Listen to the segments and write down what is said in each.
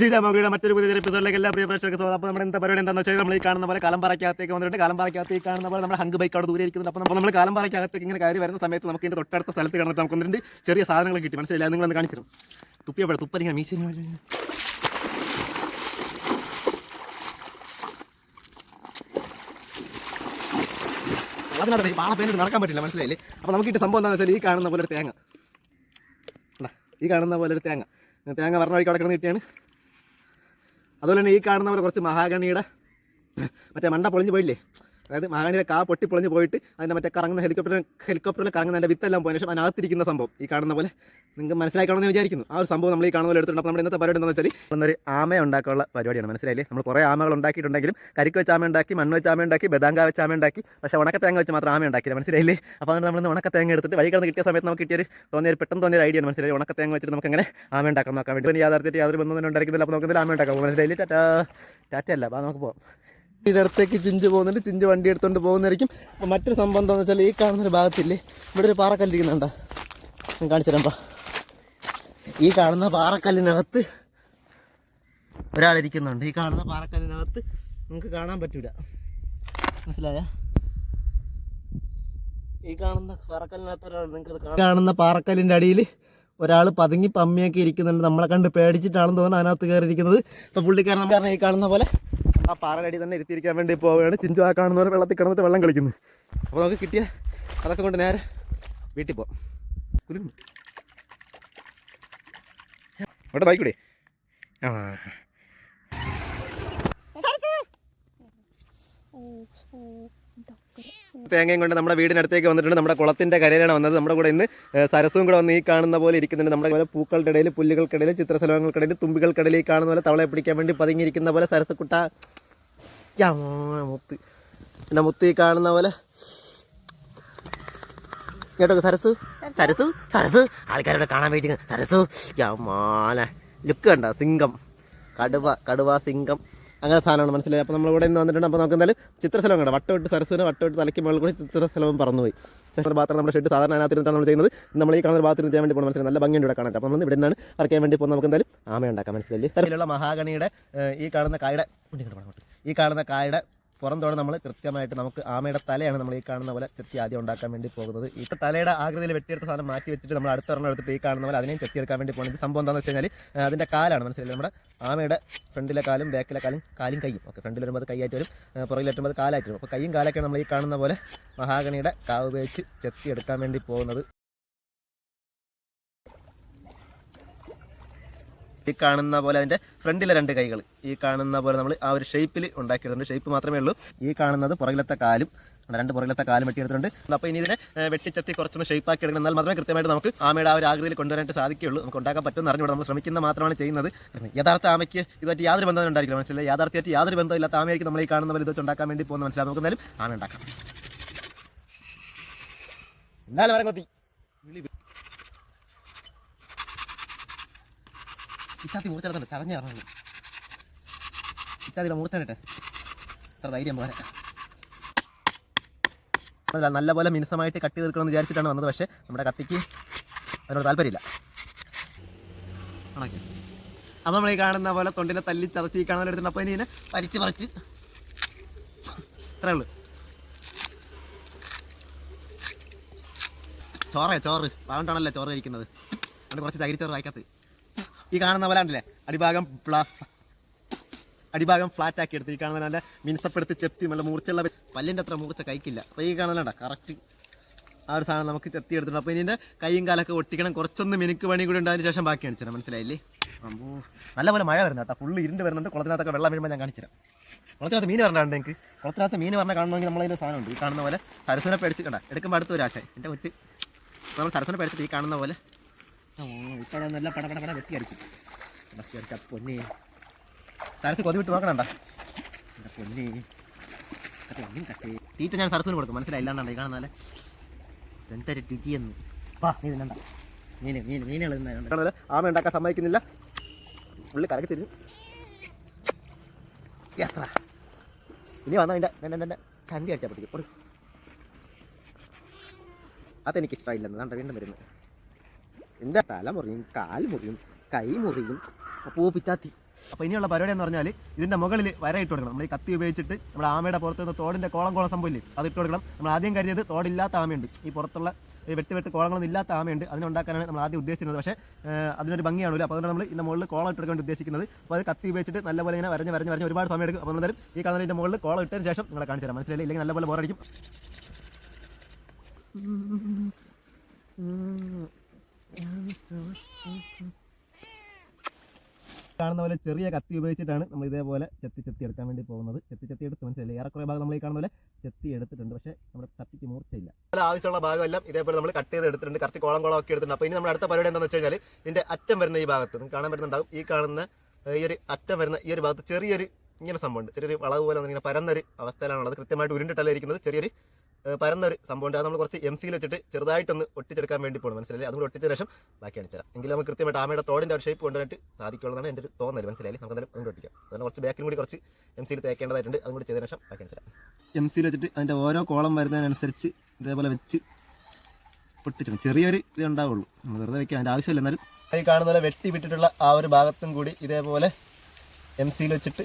ജീജാമോഗിയുടെ മറ്റൊരു പുതിയ എപ്പിസോഡിലേക്ക് എല്ലാ പ്രിയ പ്രേക്ഷകർക്ക് സ്വാഗതം. അപ്പോൾ നമ്മുടെ എന്താ പരിപാടി എന്താണെന്ന് വെച്ചാൽ നമ്മൾ ഈ കാണുന്ന പോലെ കാലം കലമ്പറയ്ക്കകത്തേക്ക് വന്നിട്ടുണ്ട്. കാലം ഈ കാണുന്ന പോലെ നമ്മുടെ ഹങ്ക് ബൈക്ക് അവിടെ ദൂരെ ഇരിക്കുന്നുണ്ട്. അപ്പോൾ നമ്മൾ കാലം കലമ്പറയ്ക്കകത്തേക്ക് ഇങ്ങനെ കയറി വരുന്ന സമയത്ത് നമുക്ക് ഇതിന്റെ തൊട്ടടുത്ത സ്ഥലത്ത് കിടന്നിട്ട് നമുക്ക് ഒന്നിട്ട് ചെറിയ സാധനങ്ങൾ കിട്ടി. മനസ്സിലായി നിങ്ങളൊന്ന് കാണിച്ചു തുപ്പിയപ്പോഴെ നിങ്ങൾ മീശ അതിനകത്ത് പാള പേനിട്ട് നടക്കാൻ പറ്റില്ല. മനസ്സിലായില്ലേ? അപ്പോൾ നമുക്ക് കിട്ടിയ സംഭവം എന്താണെന്ന് വെച്ചാൽ ഈ കാണുന്ന പോലെ ഒരു തേങ്ങ? ഈ കാണുന്ന പോലെ ഒരു തേങ്ങ. തേങ്ങ പറഞ്ഞ വഴിക്ക് അവിടെ കിടന്ന് കിട്ടിയാണ്. അതുപോലെ തന്നെ ഈ കാണുന്ന പോലെ കുറച്ച് മഹാഗണിയുടെ മറ്റേ മണ്ട പൊളിഞ്ഞ് പോയില്ലേ? അതായത് മഹാഗണിയുടെ കാ പൊട്ടി പൊളിഞ്ഞ് പോയിട്ട് അതിന്റെ മറ്റേ കറങ്ങുന്ന ഹെലികോപ്റ്റർ ഹെലികോപ്റ്ററിൽ കറങ്ങുന്ന അതിന്റെ വിത്തെല്ലാം പോയതിനു ശേഷം അതിനകത്തിരിക്കുന്ന സംഭവം. ഈ കാണുന്ന പോലെ നിങ്ങൾക്ക് മനസ്സിലാക്കണമെന്ന് വിചാരിക്കുന്നു. ആ ഒരു സംഭവം നമ്മൾ ഈ കാണുന്ന പോലെ എടുത്തിട്ടുണ്ട്. അപ്പോൾ നമ്മുടെ ഇന്നത്തെ പരിപാടി എന്താണെന്ന് വെച്ചാൽ ഒന്നൊരു ആമ ഉണ്ടാക്കാനുള്ള പരിപാടിയാണ്. മനസ്സിലായില്ലേ? നമ്മൾ കുറേ ആമകൾ ഉണ്ടാക്കിയിട്ടുണ്ടെങ്കിലും കരിക്ക് വെച്ച് ആമ ഉണ്ടാക്കി മണ്ണ് വെച്ച് ആമ ഉണ്ടാക്കി ബദാങ്ക വെച്ച് ആമ ഉണ്ടാക്കി പക്ഷേ ഉണക്ക തേങ്ങ വെച്ച് മാത്രം ആമ ഉണ്ടാക്കിയില്ല. മനസ്സിലായില്ലേ? അപ്പോൾ അതുകൊണ്ട് നമ്മൾ ഉണക്ക തേങ്ങ എടുത്തിട്ട് വഴി കിടന്ന് കിട്ടിയ സമയത്ത് നമുക്ക് കിട്ടിയൊരു തോന്നിയൊരു പെട്ടെന്ന് തോന്നിയ ഐഡിയ ആണ്. മനസ്സിലായി ഉണക്ക തേങ്ങ വെച്ചിട്ട് നമുക്ക് എങ്ങനെ ആമ ഉണ്ടാക്കാൻ നോക്കാൻ വേണ്ടി. യാഥാർത്ഥ്യത്തിൽ യാതൊരു ബന്ധം തന്നെ ഉണ്ടായിരിക്കുന്നില്ല. അപ്പോൾ നമുക്ക് ആമ ഉണ്ടാക്കാം. മനസ്സിലായില്ലേ? ടാറ്റാ. ടാറ്റ അല്ല അപ്പോൾ നമുക്ക് പോകാം ഇതിന്റെ അടുത്തേക്ക് ചിഞ്ച് പോകുന്നുണ്ട്. ചിഞ്ച് വണ്ടി എടുത്തുകൊണ്ട് പോകുന്നതായിരിക്കും. അപ്പോൾ മറ്റൊരു സംഭവം എന്താണെന്ന് വെച്ചാൽ ഈ കാണുന്നൊരു ഭാഗത്തില്ലേ? ഇവിടെ ഒരു പാറക്കല്ലിരിക്കുന്നുണ്ടോ ഞാൻ കാണിച്ചു തരാം ഈ കാണുന്ന പാറക്കല്ലിനകത്ത് ഒരാളിരിക്കുന്നുണ്ട്. ഈ കാണുന്ന പാറക്കല്ലിനകത്ത് നിങ്ങൾക്ക് കാണാൻ പറ്റൂല. മനസ്സിലായ? ഈ കാണുന്ന പാറക്കല്ലിനകത്ത് ഒരാൾ നിങ്ങൾക്ക് കാണുന്ന പാറക്കല്ലിന്റെ അടിയിൽ ഒരാൾ പതുങ്ങി പമ്മിയൊക്കെ ഇരിക്കുന്നുണ്ട് നമ്മളെ കണ്ട് പേടിച്ചിട്ടാണെന്ന് തോന്നുന്നു അതിനകത്ത് കയറിയിരിക്കുന്നത്. അപ്പോൾ പുള്ളിക്കാരൻ കാരണം ഈ കാണുന്ന പോലെ ആ പാറയുടെ തന്നെ ഇരുത്തിയിരിക്കാൻ വേണ്ടി പോവുകയാണ്. ചിഞ്ചു ആ കാണുന്ന പോലെ വെള്ളത്തിൽ കിടന്നിട്ട് വെള്ളം കളിക്കുന്നു. അപ്പോൾ നമുക്ക് കിട്ടിയ അതൊക്കെ കൊണ്ട് നേരെ വീട്ടിൽ കുലുങ്ങുന്നു ഇവിടെ ബൈക്കൂടെ ആ. തേങ്ങയും കൊണ്ട് നമ്മുടെ വീടിനടുത്തേക്ക് വന്നിട്ടുണ്ട്. നമ്മുടെ കുളത്തിന്റെ കരയിലാണ് വന്നത്. നമ്മുടെ കൂടെ ഇന്ന് സരസവും സരസും കൂടെ വന്ന് ഈ കാണുന്ന പോലെ ഇരിക്കുന്നുണ്ട്. നമ്മുടെ പോലെ പൂക്കളുടെ ഇടയിൽ പുല്ലുകൾക്കിടയിൽ ചിത്രശലഭങ്ങൾക്കിടയിൽ തുമ്പികൾക്കിടയിൽ ഈ കാണുന്ന പോലെ തവളെ പിടിക്കാൻ വേണ്ടി പതുങ്ങിയിരിക്കുന്ന പോലെ സരസക്കുട്ട മുത്ത്. പിന്നെ മുത്ത് ഈ കാണുന്ന പോലെ. കേട്ടോ സരസു? സരസു? സരസു? ആൾക്കാരോട് കാണാൻ വേണ്ടി സരസു? യാ മാല. ലുക്ക് കണ്ട? സിംഗം. കടുവ കടുവ സിംഗം. അങ്ങനെ സാധനമാണ് മനസ്സിലായി? അപ്പോൾ നമ്മളിവിടെ നിന്ന് വന്നിട്ടുണ്ട്. അപ്പോൾ നമുക്ക് എന്തായാലും ചിത്രസ്ഥലം കണ്ട? വട്ടവിട്ട് സരസുവിന് വട്ടവിട്ട് തലയ്ക്ക് മുകളിൽ കൂടി ചിത്രസ്ഥലവും പറന്നുപോയി. ചിത്ര ബാത്രം നമ്മുടെ ഷെഡ് സാധാരണ അതിനകത്തിരുന്നിട്ടാണ് നമ്മൾ ചെയ്യുന്നത്. നമ്മൾ ഈ കാണുന്ന ബാത്റൂം ചെയ്യാൻ വേണ്ടി പോകുന്നത് മനസ്സിലായി? നല്ല ഭംഗിയുണ്ട് ഇവിടെ കാണാൻ. അപ്പോൾ നമ്മൾ ഇവിടെ നിന്നാണ് വരയ്ക്കാൻ വേണ്ടി പോകുന്നത്. നമുക്ക് എന്തായാലും ആമ ഉണ്ടാക്കാം മനസ്സിലായി തരത്തിലുള്ള മഹാഗണിയുടെ ഈ കാണുന്ന കായുടെ ഈ കാണുന്ന കായുടെ പുറന്തോടെ നമ്മൾ കൃത്യമായിട്ട് നമുക്ക് ആമയുടെ തലയാണ് നമ്മൾ ഈ കാണുന്ന പോലെ ചെത്തി ആദ്യം ഉണ്ടാക്കാൻ വേണ്ടി പോകുന്നത്. ഈ തലയുടെ ആകൃതിയിൽ വെട്ടിയെടുത്ത സാധനം മാറ്റി വെച്ചിട്ട് നമ്മൾ അടുത്ത ഒരെണ്ണം എടുത്തിട്ട് ഈ കാണുന്ന പോലെ അതിനെയും ചെത്തിയെടുക്കാൻ വേണ്ടി പോകുന്നത്. സംഭവം എന്താണെന്ന് വെച്ച് കഴിഞ്ഞാൽ അതിന്റെ കാലാണ് മനസ്സിലായി നമ്മുടെ ആമയുടെ ഫ്രണ്ടിലെ കാലും ബാക്കിലെ കാലും കാലും കൈയും. ഓക്കെ ഫ്രണ്ടിൽ വരുമ്പോൾ അത് കൈയായിട്ട് വരും പുറകിൽ വരുമ്പോൾ അത് കാലായിട്ട് വരും. അപ്പോൾ കൈയും കാലൊക്കെയാണ് നമ്മൾ ഈ കാണുന്ന പോലെ മഹാഗണിയുടെ കാവ് ഉപയോഗിച്ച് ചെത്തിയെടുക്കാൻ വേണ്ടി പോകുന്നത്. ഈ കാണുന്ന പോലെ അതിന്റെ ഫ്രണ്ടിലെ രണ്ട് കൈകൾ ഈ കാണുന്ന പോലെ നമ്മൾ ആ ഒരു ഷേപ്പിൽ ഉണ്ടാക്കിയിട്ടുണ്ട്. ഷേപ്പ് മാത്രമേ ഉള്ളൂ. ഈ കാണുന്നത് പുറകിലത്തെ കാലും രണ്ട് പുറകിലത്തെ കാലും വെട്ടിയെടുത്തിട്ടുണ്ട്. അപ്പോൾ ഇനി ഇതിനെ വെട്ടിച്ചത്തി കുറച്ചൊന്ന് ഷേപ്പ് ആക്കി എടുക്കണം. എന്നാൽ മാത്രമേ കൃത്യമായിട്ട് നമുക്ക് ആമയുടെ ആ ഒരു ആകൃതിയിൽ കൊണ്ടുവരാനായിട്ട് സാധിക്കുകയുള്ളൂ. നമുക്ക് ഉണ്ടാക്കാൻ പറ്റുമെന്ന് അറിഞ്ഞുകൂടെ. നമ്മൾ ശ്രമിക്കുന്ന മാത്രമാണ് ചെയ്യുന്നത്. യഥാർത്ഥ ആമയ്ക്ക് ഇതുമായിട്ട് യാതൊരു ബന്ധം ഉണ്ടായിരിക്കില്ല. മനസ്സിലായി? യാഥാർത്ഥ്യമായിട്ട് യാതൊരു ബന്ധമില്ലാത്ത ആമയായിരിക്കും നമ്മൾ ഈ കാണുന്ന പോലെ ഇത് ഉണ്ടാക്കാൻ വേണ്ടി പോകുന്ന മനസ്സിലാവും നമുക്ക് എന്തായാലും ആമ ഉണ്ടാക്കാം എന്നാലും മരം കൊത്തി ഇച്ചാത്തി മൂർച്ചെടുത്തുണ്ട് കറഞ്ഞ പറഞ്ഞു ഇത്താത്തിയുടെ മൂർച്ചണിട്ടെ അത്ര ധൈര്യം പോലെ അതല്ല നല്ലപോലെ മിനുസമായിട്ട് കട്ടി തീർക്കണമെന്ന് വിചാരിച്ചിട്ടാണ് വന്നത്. പക്ഷേ നമ്മുടെ കത്തിക്ക് അതിനോട് താല്പര്യമില്ല. അപ്പം നമ്മൾ ഈ കാണുന്ന പോലെ തൊണ്ടിനെ തല്ലി ചതച്ച് ഈ കാണാൻ എടുത്തിട്ട് അപ്പോൾ ഇനി പരിച്ച് പറിച്ച്. അത്രേ ഉള്ളൂ. ചോറേ. ചോറ് അതുകൊണ്ടാണല്ലോ ചോറ് കഴിക്കുന്നത്? അതുകൊണ്ട് കുറച്ച് ചകിരിച്ചോറ് വായിക്കാത്ത. ഈ കാണുന്ന പോലെ ഉണ്ടല്ലേ അടിഭാഗം അടിഭാഗം ഫ്ലാറ്റ് ആക്കി എടുത്ത് ഈ കാണുന്ന നല്ല മിനുസപ്പെടുത്തി ചെത്തി നല്ല മൂർച്ചയുള്ള പല്ലിന്റെ അത്ര മൂർച്ച കൈക്കില്ല. അപ്പോൾ ഈ കാണുന്നുണ്ട കറക്റ്റ് ആ ഒരു സാധനം നമുക്ക് ചെത്തി എടുത്തിട്ടുണ്ട്. അപ്പോൾ ഇതിന്റെ കൈയും കാലൊക്കെ ഒട്ടിക്കണം. കുറച്ചൊന്ന് മിനുക്ക് പണി കൂടി ഉണ്ടായതിന് ശേഷം ബാക്കി കാണിച്ചുതരാം. മനസ്സിലായില്ലേ? അമ്പോ നല്ലപോലെ മഴ വരുന്ന കേട്ടോ. ഫുള്ള് ഇരുണ്ട് വരുന്നുണ്ട്. കുളത്തിനകത്തൊക്കെ വെള്ളം വരുമ്പോൾ ഞാൻ കാണിച്ചുതരാം. കുളത്തിനകത്ത് മീൻ വരണ്ടാണ്ട് എനിക്ക്. കുളത്തിനകത്ത് മീൻ പറഞ്ഞാൽ കാണണമെങ്കിൽ നമ്മളതിന്റെ സാധനമുണ്ട്. ഈ കാണുന്ന പോലെ സരസ്വനെ പേടിച്ചിട്ടുണ്ട് എടുക്കുമ്പോൾ അടുത്ത ഒരു ആശ എന്റെ മുറ്റ് നമ്മൾ സരസ്വനെ പേടിച്ചിട്ട് ഈ കാണുന്ന പോലെ നല്ല പട പട പട വെട്ടി തീറ്റ ഞാൻ സരസ്വന് കൊടുക്കും. മനസ്സിലായില്ലാണ്ടാണ് കാണുന്നാലേ എന്തൊരു രുചിയെന്ന് മീന് മീൻ മീനുകൾ ആമ ഉണ്ടാക്കാൻ സമ്മതിക്കുന്നില്ല. ഉള്ളി കറക്കി യസ്ര ഇനി വന്നാൽ എന്റെ എന്റെ എന്റെ കണ്ടി അടിച്ചാൽ പറ്റിക്കും അതെനിക്കിഷ്ടമായില്ലെന്ന്. കണ്ട വീണ്ടും വരുന്നു. എന്റെ തല മുറിയും കാൽ മുറിയും കൈ മുറിയും? പൂ പിച്ചാത്തി. അപ്പോൾ ഇനിയുള്ള പരിപാടി എന്ന് പറഞ്ഞാൽ ഇതിന്റെ മുകളിൽ വര ഇട്ട് കൊടുക്കണം. നമ്മൾ ഈ കത്തി ഉപയോഗിച്ചിട്ട് നമ്മുടെ ആമയുടെ പുറത്ത് നിന്ന് തോടിന്റെ കോളം കോളം സംഭവില്ലേ അത് ഇട്ട് കൊടുക്കണം. നമ്മൾ ആദ്യം കരുതിയത് തോടില്ലാത്ത ആമയുണ്ട്. ഈ പുറത്തുള്ള വെട്ട് വെട്ട് കോളങ്ങളൊന്നും ഇല്ലാത്ത ആമയുണ്ട്. അതിനുണ്ടാക്കാനാണ് നമ്മൾ ആദ്യം ഉദ്ദേശിക്കുന്നത് പക്ഷേ അതിനൊരു ഭംഗിയാണല്ലോ അപ്പോൾ അതുകൊണ്ട് നമ്മൾ ഇതിന്റെ മുകളിൽ കോളം ഇട്ട് കൊടുക്കാൻ ഉദ്ദേശിക്കുന്നത്. അപ്പോൾ അത് കത്തി ഉപയോഗിച്ചിട്ട് നല്ലപോലെ ഇങ്ങനെ വരഞ്ഞ് വരഞ്ഞ് വരഞ്ഞ് ഒരുപാട് സമയം എടുക്കും. അപ്പോൾ എന്തായാലും ഈ കാണുന്നതിന്റെ മുകളിൽ കോളം ഇട്ടതിന് ശേഷം നിങ്ങളെ കാണിച്ചു തരാം. മനസ്സിലായി ഇല്ലെങ്കിൽ നല്ലപോലെ ബോറടിക്കും കാണുന്ന പോലെ ചെറിയ കത്തി ഉപയോഗിച്ചിട്ടാണ് നമ്മൾ ഇതേപോലെ ചെത്തി ചെത്തി എടുക്കാൻ വേണ്ടി പോകുന്നത്. ചെത്തി ചെത്തി എടുത്ത് മനസ്സിലായി. ഏറെക്കുറെ ഭാഗം നമ്മൾ ഈ കാണുന്ന പോലെ ചെത്തി എടുത്തിട്ടുണ്ട്. പക്ഷേ നമ്മുടെ കത്തിക്ക് മൂർച്ചയില്ല. പല ആവശ്യമുള്ള ഭാഗമെല്ലാം ഇതേപോലെ നമ്മൾ കട്ട് ചെയ്ത് എടുത്തിട്ടുണ്ട്. കറക്റ്റ് കോളം കോളം ഒക്കെ എടുത്തിട്ടുണ്ട്. അപ്പോൾ ഇനി നമ്മുടെ അടുത്ത പരിപാടി എന്താണെന്ന് വെച്ച് കഴിഞ്ഞാൽ ഇതിന്റെ അറ്റം വരുന്ന ഈ ഭാഗത്ത് നിങ്ങൾക്ക് കാണാൻ പറ്റുന്നുണ്ടാവും. ഈ കാണുന്ന ഈ ഒരു അറ്റം വരുന്ന ഈ ഒരു ഭാഗത്ത് ചെറിയൊരു ഇങ്ങനെ സംഭവമുണ്ട്. ചെറിയൊരു വളവ് പോലെ ഇങ്ങനെ പരന്നൊരു അവസ്ഥയിലാണുള്ളത്. കൃത്യമായിട്ട് ഉരുണ്ടിട്ടല്ല ഇരിക്കുന്നത്. ചെറിയൊരു ഏഹ്, സംഭവം സംഭവമുണ്ട്. അത് നമ്മൾ കുറച്ച് എം സിയിൽ വെച്ചിട്ട് ചെറുതായിട്ടൊന്ന് ഒട്ടിച്ചെടുക്കാൻ വേണ്ടി പോകണം മനസ്സിലായി അതും ഒട്ടിച്ച ശേഷം ബാക്കി അടിച്ചുതരാം എങ്കിലും നമുക്ക് കൃത്യമായിട്ട് ആമയുടെ തോടിന്റെ ഒരു ഷേപ്പ് കൊണ്ടുവന്നിട്ട് സാധിക്കുള്ളതാണ് എന്റെ ഒരു തോന്നൽ മനസ്സിലായി നമുക്ക് എന്തായാലും ഒട്ടിക്കാം. അതുകൊണ്ട് കുറച്ച് ബാക്കിലും കൂടി കുറച്ച് എം സിയിൽ തേക്കേണ്ടതായിട്ടുണ്ട്. അതും കൂടി ചെയ്തതിനു ശേഷം ബാക്കി അടിച്ചുതരാം എം സിയിൽ വെച്ചിട്ട് അതിന്റെ ഓരോ കോളം വരുന്നതിനനുസരിച്ച് ഇതേപോലെ വെച്ച് പൊട്ടിച്ചിട്ടുണ്ട് ചെറിയൊരു ഇത് ഉണ്ടാവുള്ളൂ. നമ്മൾ വെറുതെ വെക്കാൻ അതിന്റെ ആവശ്യമില്ല. എന്നാലും ഈ കാണുന്ന പോലെ വെട്ടി വിട്ടിട്ടുള്ള ആ ഒരു ഭാഗത്തും കൂടി ഇതേപോലെ എം സിയിൽ വെച്ചിട്ട്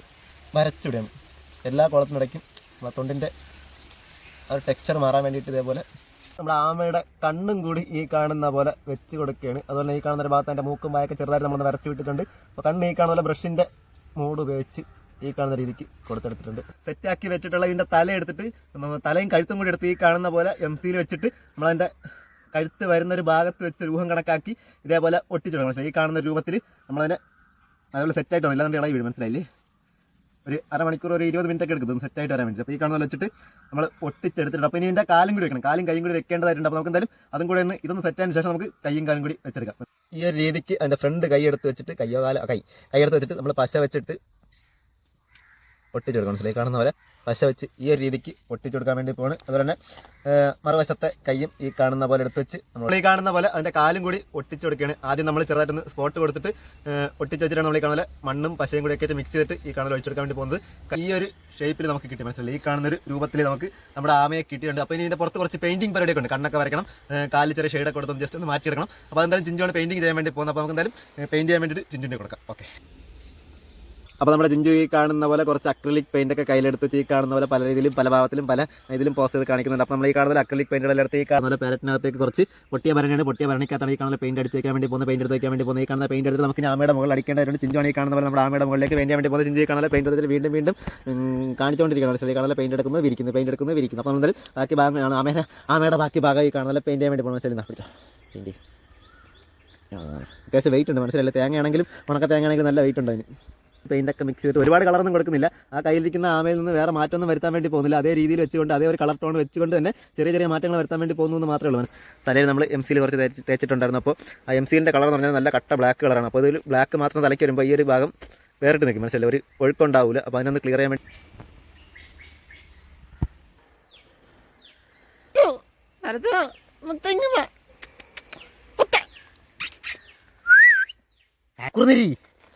വരച്ചുവിടുകയാണ് എല്ലാ കുളത്തിനിടയ്ക്കും തൊണ്ടിന്റെ ഒരു ടെക്സ്ചർ മാറാൻ വേണ്ടിയിട്ട് ഇതേപോലെ നമ്മൾ ആമയുടെ കണ്ണും കൂടി ഈ കാണുന്ന പോലെ വെച്ച് കൊടുക്കുകയാണ്. അതുപോലെ ഈ കാണുന്ന ഒരു ഭാഗത്ത് അതിന്റെ മൂക്കും വായൊക്കെ ചെറുതായിട്ട് നമ്മൾ വരച്ച് വിട്ടിട്ടുണ്ട്. അപ്പോൾ കണ്ണ് ഈ കാണുന്ന പോലെ ബ്രഷിന്റെ മൂട് ഉപയോഗിച്ച് ഈ കാണുന്ന രീതിക്ക് കൊടുത്തെടുത്തിട്ടുണ്ട്. സെറ്റാക്കി വെച്ചിട്ടുള്ള ഇതിന്റെ തല എടുത്തിട്ട് തലയും കഴുത്തും കൂടി എടുത്ത് ഈ കാണുന്ന പോലെ എം സിയിൽ വെച്ചിട്ട് നമ്മളതിന്റെ കഴുത്ത് വരുന്ന ഒരു ഭാഗത്ത് വെച്ച് രൂപം കണക്കാക്കി ഇതേപോലെ ഒട്ടിച്ചിടണം പക്ഷേ ഈ കാണുന്ന രൂപത്തിൽ നമ്മളതിനെ അതുപോലെ സെറ്റായിട്ട് ഇല്ലാതെ ഇളകി വീഴും. മനസ്സിലായില്ലേ? ഒരു അരമണിക്കൂർ ഒരു ഇരുപത് മിനിറ്റ് ഒക്കെ എടുക്കും സെറ്റായിട്ട് വരാൻ വേണ്ടി അപ്പോൾ ഈ കാണുന്ന വെച്ചിട്ട് നമ്മൾ ഒട്ടിച്ചെടുത്തിട്ട് അപ്പോൾ ഇനി ഇതിന്റെ കാലും കൂടി വെക്കണം. കാലും കൈയും കൂടി വെക്കേണ്ടതായിട്ടുണ്ട്. അപ്പോൾ നമുക്ക് എന്തായാലും അതും കൂടെ ഒന്ന് ഇതൊന്ന് സെറ്റായതിന് ശേഷം നമുക്ക് കൈയും കാലും കൂടി വെച്ചെടുക്കാം. ഈ ഒരു രീതിക്ക് അതിന്റെ ഫ്രണ്ട് കൈ എടുത്ത് വെച്ചിട്ട് കയ്യോ കാലോ കൈ കൈ എടുത്ത് വെച്ചിട്ട് നമ്മൾ പശ വെച്ചിട്ട് ഒട്ടിച്ചെടുക്കണം. മനസ്സിലായി? കാണുന്ന പോലെ പശ വെച്ച് ഈ ഒരു രീതിക്ക് പൊട്ടിച്ചു കൊടുക്കാൻ വേണ്ടി പോണ് അതുപോലെ തന്നെ മറുവശത്തെ കൈയും ഈ കാണുന്ന പോലെ എടുത്ത് വെച്ച് നമ്മൾ ഈ കാണുന്ന പോലെ അതിന്റെ കാലും കൂടി ഒട്ടിച്ചു കൊടുക്കുകയാണ്. ആദ്യം നമ്മൾ ചെറുതായിട്ടൊന്ന് സ്പോട്ട് കൊടുത്തിട്ട് ഒട്ടിച്ചു വെച്ചിട്ടാണ് നമ്മൾ ഈ കാണുന്ന മണ്ണും പശയും കൂടി ഒക്കെ മിക്സ് ചെയ്തിട്ട് ഈ കാണുന്ന ഒഴിച്ചെടുക്കാൻ വേണ്ടി പോകുന്നത്. ഈ ഒരു ഷേപ്പിൽ നമുക്ക് കിട്ടി മനസ്സിലായി ഈ കാണുന്ന ഒരു രൂപത്തിൽ നമുക്ക് നമ്മുടെ ആമയെ കിട്ടിയിട്ടുണ്ട്. അപ്പോൾ ഇനി ഇതിന്റെ പുറത്ത് കുറച്ച് പെയിന്റിംഗ് പരിപാടിയൊക്കെ ഉണ്ട്. കണ്ണൊക്കെ വരയ്ക്കണം കാലിൽ ചെറിയ ഷെയ്ഡൊക്കെ കൊടുത്തും ജസ്റ്റ് ഒന്ന് മാറ്റിയെടുക്കണം. അപ്പോൾ എന്തായാലും ചിഞ്ചുവാണ് പെയിന്റിംഗ് ചെയ്യാൻ വേണ്ടി പോകുന്നത്. അപ്പോൾ നമുക്ക് എന്തായാലും പെയിന്റ് ചെയ്യാൻ വേണ്ടിയിട്ട് ചിഞ്ചിന്റെ കൊടുക്കാം. ഓക്കെ അപ്പോൾ നമ്മുടെ ജിഞ്ചു ഈ കാണുന്ന പോലെ കുറച്ച് അക്രലിക് പെയിന്റ് ഒക്കെ കയ്യിലെടുത്ത് ഈ കാണുന്ന പോലെ പല രീതിയിലും പല ഭാവത്തിലും പല ഇതിലും പോസ്റ്റ് ചെയ്ത് കാണിക്കുന്നുണ്ട് അപ്പോൾ നമ്മൾ ഈ കാണുന്ന അക്രലിക് പെയിന്റുകൾ എടുത്ത് ഈ കാണുന്ന പോലെ പാരറ്റിനകത്തേക്ക് കുറച്ച് പൊട്ടിയ ഭരണിയാണ് പൊട്ടിയ ഭരണിക്കകത്താണ് ഈ കാണുന്ന പെയിന്റ് അടിച്ച് വയ്ക്കാൻ വേണ്ടി പോകുന്ന പെയിന്റ് എടുത്ത് വയ്ക്കാൻ വേണ്ടി പോകുന്ന ഈ കാണുന്ന പെയിന്റ് എടുത്ത് നമുക്ക് ആമയുടെ മുകളിൽ അടിക്കേണ്ടതായിട്ട് ചിഞ്ചുവാണ് ഈ കാണുന്ന പോലെ നമ്മുടെ ആമയുടെ മുകളിലേക്ക് ചെയ്യാൻ വേണ്ടി പോകുന്നത് ചിഞ്ചു കാണുന്ന പെയിന്റ് എടുത്തിട്ട് വീണ്ടും വീണ്ടും കാണിച്ചുകൊണ്ടിരിക്കുകയാണ് ഈ കാണുന്ന പെയിന്റ് എടുക്കുന്നത് വിരിക്കുന്നു പെയിന്റ് എടുക്കുന്നത് വിരിക്കുന്നു അപ്പോൾ നമ്മൾ ബാക്കി ഭാഗമാണ് ആമയുടെ ആമയുടെ ബാക്കി ഭാഗം ഈ കാണുന്ന പെയിന്റ് ചെയ്യാൻ വേണ്ടി പോകുന്നത് ശരി പിടിച്ചോ പെയിന്റ് അത്യാവശ്യം വെയിറ്റ് ഉണ്ട് മനസ്സിലല്ലേ തേങ്ങയാണെങ്കിലും ഉണക്ക തേങ്ങയാണെങ്കിലും നല്ല വെയിറ്റ് ഉണ്ട് അതിന് പെയിന്റൊക്കെ മിക്സ് ചെയ്തിട്ട് ഒരുപാട് കളറൊന്നും കൊടുക്കുന്നില്ല. ആ കയ്യിലിരിക്കുന്ന ആമയിൽ നിന്ന് വേറെ മാറ്റമൊന്നും വരുത്താൻ വേണ്ടി പോകുന്നില്ല. അതേ രീതിയിൽ വെച്ചുകൊണ്ട് അതേ ഒരു കളർ ടോൺ വെച്ചുകൊണ്ട് തന്നെ ചെറിയ ചെറിയ മാറ്റങ്ങൾ വരുത്താൻ വേണ്ടി പോകുന്നു എന്ന് മാത്രമേ ഉള്ളൂ തലയിൽ നമ്മൾ എം സിയിൽ കുറച്ച് തേച്ച് തേച്ചിട്ടുണ്ടായിരുന്നു. അപ്പോൾ ആ എം സിയിന്റെ കളർ എന്ന് പറഞ്ഞാൽ നല്ല കട്ട ബ്ലാക്ക് കളറാണ് അപ്പോൾ ഇതിൽ ബ്ലാക്ക് മാത്രം തലയ്ക്ക് വരുമ്പോൾ ഈ ഒരു ഭാഗം വേറിട്ട് നിൽക്കും. മനസ്സിലായി ഒരു ഒഴുക്കുണ്ടാവില്ല അപ്പോൾ അതിനൊന്ന് ക്ലിയർ ചെയ്യാൻ വേണ്ടി കുറുനരി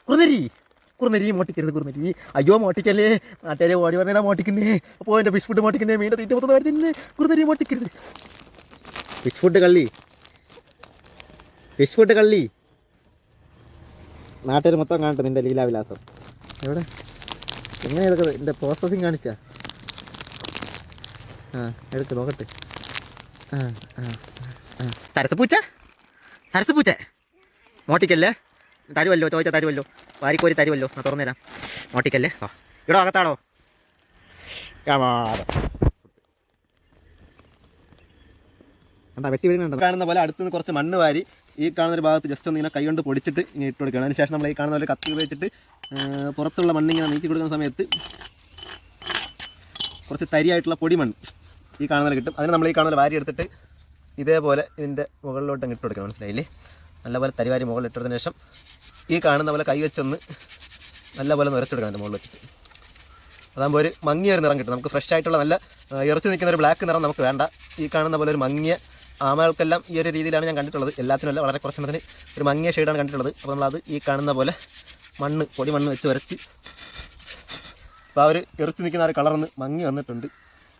കുറുനരി. കുറുനരി മോട്ടിക്കരുത് കുറുനരി. അയ്യോ മോട്ടിക്കല്ലേ. നാട്ടുകാരെ ഓടി പറഞ്ഞാൽ മോട്ടിക്കുന്നേ. അപ്പോൾ എന്റെ ഫിഷ് ഫുഡ് മോട്ടിക്കുന്നേ. മീന്റെ തീറ്റ മൊത്തം വരുന്നേ കുറുനരി മോട്ടിക്കരുത്. ഫിഷ് ഫുഡ് കള്ളി. ഫിഷ് ഫുഡ് കള്ളി. നാട്ടുകാർ മൊത്തം കാണട്ടെ നിന്റെ ലീലാവിലാസം. എവിടെ? എങ്ങനെ ഇതൊക്കെ എന്റെ പ്രോസസ്സിങ് കാണിച്ചാ? ആ എടുക്ക് നോക്കട്ടെ. ആ ആ ആ. സരസപ്പൂച്ച? സരസപ്പൂച്ച? മോട്ടിക്കല്ലേ? തരുമല്ലോ ചോദിച്ചാൽ തരുമല്ലോ വാരിക്കോരി തരുമല്ലോ. ഞാൻ തുറന്നുതരാം മോട്ടിക്കല്ലേ? ആ ഇവിടെ അകത്താണോ വെട്ടി വീഴുന്നുണ്ട് കാണുന്ന പോലെ അടുത്ത് നിന്ന് കുറച്ച് മണ്ണ് വാരി ഈ കാണുന്ന ഒരു ഭാഗത്ത് ജസ്റ്റ് ഒന്ന് ഇങ്ങനെ കൈ കൊണ്ട് പൊടിച്ചിട്ട് ഇങ്ങനെ ഇട്ട് കൊടുക്കണം. അതിന് ശേഷം നമ്മൾ ഈ കാണുന്ന പോലെ കത്തി ഉപയോഗിച്ചിട്ട് പുറത്തുള്ള മണ്ണ് ഇങ്ങനെ നീക്കി കൊടുക്കുന്ന സമയത്ത് കുറച്ച് തരിയായിട്ടുള്ള പൊടി മണ്ണ് ഈ കാണുന്ന കിട്ടും. അതിന് നമ്മൾ ഈ കാണുന്ന വാരി എടുത്തിട്ട് ഇതേപോലെ ഇതിന്റെ മുകളിലോട്ട് അങ്ങ് ഇട്ട് കൊടുക്കണം. മനസ്സിലായില്ലേ? നല്ലപോലെ തരിവാരി മുകളിൽ ഇട്ടതിന് ശേഷം ഈ കാണുന്ന പോലെ കൈ വെച്ചൊന്ന് നല്ലപോലെ നിറച്ചെടുക്കണം അതിന്റെ മുകളിൽ വെച്ചിട്ട്. അതാകുമ്പോൾ ഒരു മങ്ങിയ ഒരു നിറം കിട്ടും. നമുക്ക് ഫ്രഷ് ആയിട്ടുള്ള നല്ല ഇറച്ചി നിൽക്കുന്ന ഒരു ബ്ലാക്ക് നിറം നമുക്ക് വേണ്ട. ഈ കാണുന്ന പോലെ ഒരു മങ്ങിയ ആമകൾക്കെല്ലാം ഈ ഒരു രീതിയിലാണ് ഞാൻ കണ്ടിട്ടുള്ളത്. എല്ലാത്തിനുമല്ല വളരെ കുറച്ചെണ്ണത്തിന് ഒരു മങ്ങിയ ഷെയ്ഡാണ് കണ്ടിട്ടുള്ളത്. അപ്പോൾ നമ്മളത് ഈ കാണുന്ന പോലെ മണ്ണ് പൊടി മണ്ണ് വെച്ച് വരച്ച് അപ്പോൾ ആ ഒരു ഇറച്ചി നിൽക്കുന്ന ആ ഒരു കളർന്ന് മങ്ങി വന്നിട്ടുണ്ട്.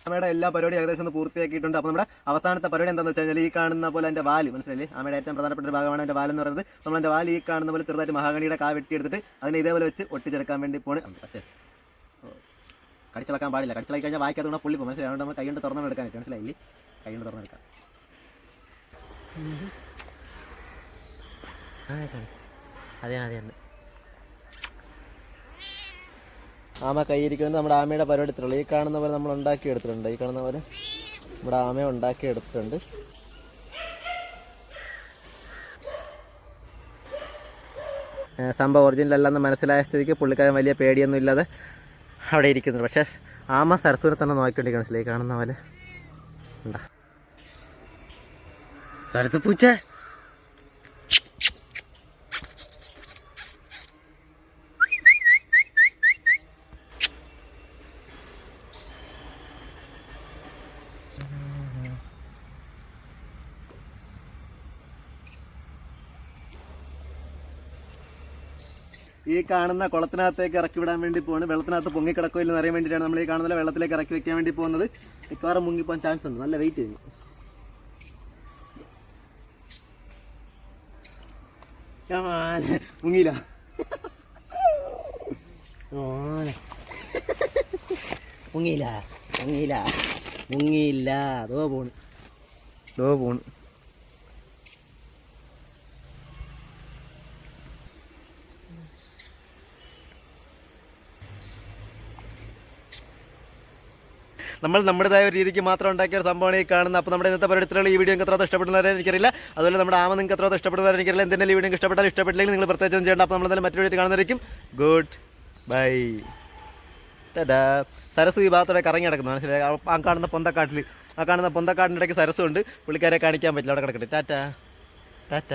ആമയുടെ എല്ലാ പരിപാടിയും ഏകദേശം ഒന്ന് പൂർത്തിയാക്കിയിട്ടുണ്ട്. അപ്പോൾ നമ്മുടെ അവസാനത്തെ പരിപാടി എന്താണെന്ന് വെച്ച് കഴിഞ്ഞാൽ ഈ കാണുന്ന പോലെ എന്റെ വാൽ മനസ്സിലായില്ലേ? അമ്മയുടെ ഏറ്റവും പ്രധാനപ്പെട്ട ഒരു ഭാഗമാണ് എന്റെ വാലെന്ന് പറയുന്നത്. നമ്മൾ എന്റെ വാൽ ഈ കാണുന്ന പോലെ ചെറുതായിട്ട് മഹാഗണിയുടെ കാ വെട്ടിയെടുത്തിട്ട് അതിനെ ഇതേപോലെ വെച്ച് ഒട്ടിച്ചെടുക്കാൻ വേണ്ടി പോണ്. പക്ഷേ കടിച്ചിളക്കാൻ പാടില്ല. കടിച്ചിളക്കി കഴിഞ്ഞാൽ വായിക്കാത്ത പുള്ളി മനസ്സിലായി? അതുകൊണ്ട് നമ്മൾ കൈകൊണ്ട് എടുക്കാനായിട്ട് മനസ്സിലായില്ലേ? കൈകൊണ്ട് തുറന്നെടുക്കാം അതെ അതെ അതെ ആമ കൈയിരിക്കുന്നത് നമ്മുടെ ആമയുടെ പരിപാടി ഈ കാണുന്ന പോലെ നമ്മൾ ഉണ്ടാക്കി എടുത്തിട്ടുണ്ട് ഈ കാണുന്ന പോലെ നമ്മുടെ ആമയെ ഉണ്ടാക്കി എടുത്തിട്ടുണ്ട് ഏഹ് സംഭവം ഒറിജിനൽ അല്ലെന്ന് മനസ്സിലായ സ്ഥിതിക്ക് പുള്ളിക്കാരൻ വലിയ പേടിയൊന്നും ഇല്ലാതെ അവിടെ ഇരിക്കുന്നു. പക്ഷേ ആമ സരസൂരെ തന്നെ നോക്കിക്കൊണ്ടിരിക്കണം ശരി കാണുന്ന പോലെ. ഉണ്ടാ? സരസ് പൂച്ച. ഈ കാണുന്ന കുളത്തിനകത്തേക്ക് ഇറക്കി വിടാൻ വേണ്ടി പോവാണ്. വെള്ളത്തിനകത്ത് പൊങ്ങി കിടക്കില്ലെന്ന് അറിയാൻ വേണ്ടിയിട്ടാണ് നമ്മൾ ഈ കാണുന്ന വെള്ളത്തിലേക്ക് ഇറക്കി വെക്കാൻ വേണ്ടി പോകുന്നത്. മിക്കവാറും മുങ്ങിപ്പോകാൻ ചാൻസ് ഉണ്ട്. നല്ല വെയിറ്റ് ചെയ്യും മുങ്ങിയില്ല. മുങ്ങിയില്ല. മുങ്ങിയില്ല. മുങ്ങിയില്ല. അതോ പോണ്. അതോ പോണ്. നമ്മൾ നമ്മുടേതായ ഒരു രീതിക്ക് മാത്രം ഉണ്ടാക്കിയ ഒരു സംഭവമാണ് ഈ കാണുന്നത്. അപ്പോൾ നമ്മുടെ ഇന്നത്തെ പരിപാടിയിലുള്ള ഈ വീഡിയോ എത്ര ഇഷ്ടപ്പെടുന്നവരെ എനിക്കറിയില്ല. അതുപോലെ നമ്മുടെ ആമ നിങ്ങൾക്ക് എത്ര ഇഷ്ടപ്പെടുന്നവരെ എനിക്കറിയില്ല. എന്തെങ്കിലും ഈ വീഡിയോ ഇഷ്ടപ്പെട്ടാൽ ഇഷ്ടപ്പെട്ടില്ലെങ്കിൽ നിങ്ങൾ പ്രത്യേകം ചെയ്യേണ്ട. അപ്പോൾ നമ്മൾ മറ്റൊരു വീഡിയോ കാണുന്നതായിരിക്കും. ഗുഡ് ബൈ തടാ സരസ് ഈ ഭാഗത്തോടെ കറങ്ങി നടക്കുന്നു. മനസ്സിലായി? ആ കാണുന്ന പൊന്തക്കാട്ടിൽ ആ കാണുന്ന പൊന്തക്കാടിന്റെ ഇടയ്ക്ക് സരസ് ഉണ്ട് പുള്ളിക്കാരെ കാണിക്കാൻ പറ്റില്ല. അവിടെ കിടക്കട്ടെ. ടാറ്റ ടാറ്റ